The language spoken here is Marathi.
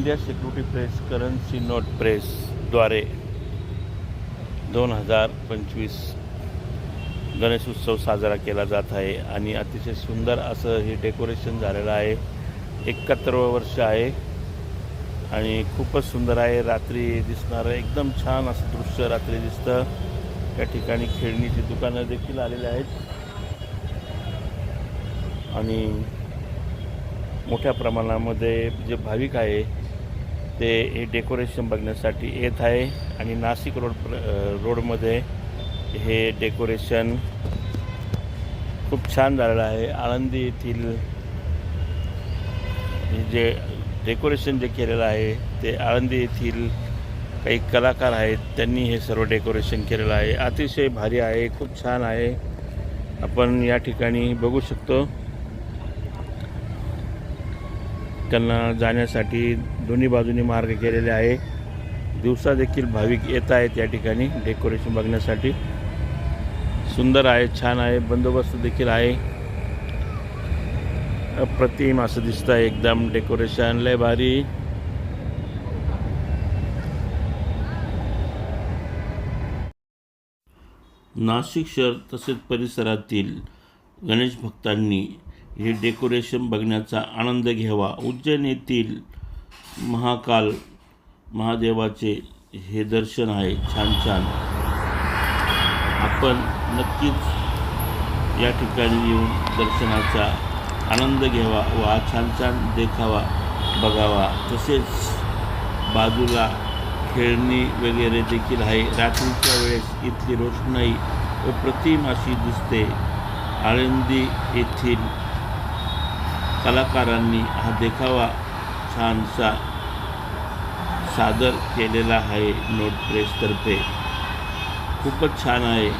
India security press currency note प्रेसद्वारे दोन हजार पंचवीस गणेश उत्सव साजरा केला जात आहे आणि अतिशय सुंदर असं हे डेकोरेशन झालेलं आहे. एकाहत्तरवं वर्ष आहे आणि खूपच सुंदर आहे. रात्री दिसणारं एकदम छान असं दृश्य रात्री दिसतं. त्या ठिकाणी खेळणीची दुकानं देखील आलेली आहेत. आणि मोठ्या प्रमाणामध्ये जे भाविक आहे ते हे डेकोरेशन बघण्यासाठी येत आहे. आणि नाशिक रोड प्र रोडमध्ये हे डेकोरेशन खूप छान झालेलं आहे. आळंदी येथील हे जे डेकोरेशन जे केलेलं आहे ते आळंदी येथील काही कलाकार आहेत त्यांनी हे सर्व डेकोरेशन केलेलं आहे. अतिशय भारी आहे खूप छान आहे. आपण या ठिकाणी बघू शकतो. त्यांना जाण्यासाठी दोन्ही बाजूनी मार्ग केलेले आहे. दिवसा देखील भाविक येत आहेत या ठिकाणी डेकोरेशन बघण्यासाठी. सुंदर आहे छान आहे बंदोबस्त देखील आहे. अप्रतिम असं दिसतं आहे एकदम डेकोरेशन लय भारी. नाशिक शहर तसेच परिसरातील गणेश भक्तांनी हे डेकोरेशन बघण्याचा आनंद घ्यावा. उज्जैन येथील महाकाल महादेवाचे हे दर्शन आहे. छान छान. आपण नक्कीच या ठिकाणी येऊन दर्शनाचा आनंद घ्यावा व हा छान छान देखावा बघावा. तसेच बाजूला खेळणी वगैरे देखील आहे. रात्रीच्या वेळेस इथली रोषणाई व अशी दिसते. आळंदी येथील कलाकारांनी हा देखावा छानसा सादर केलेला आहे नोट प्रेसतर्फे. खूपच छान आहे.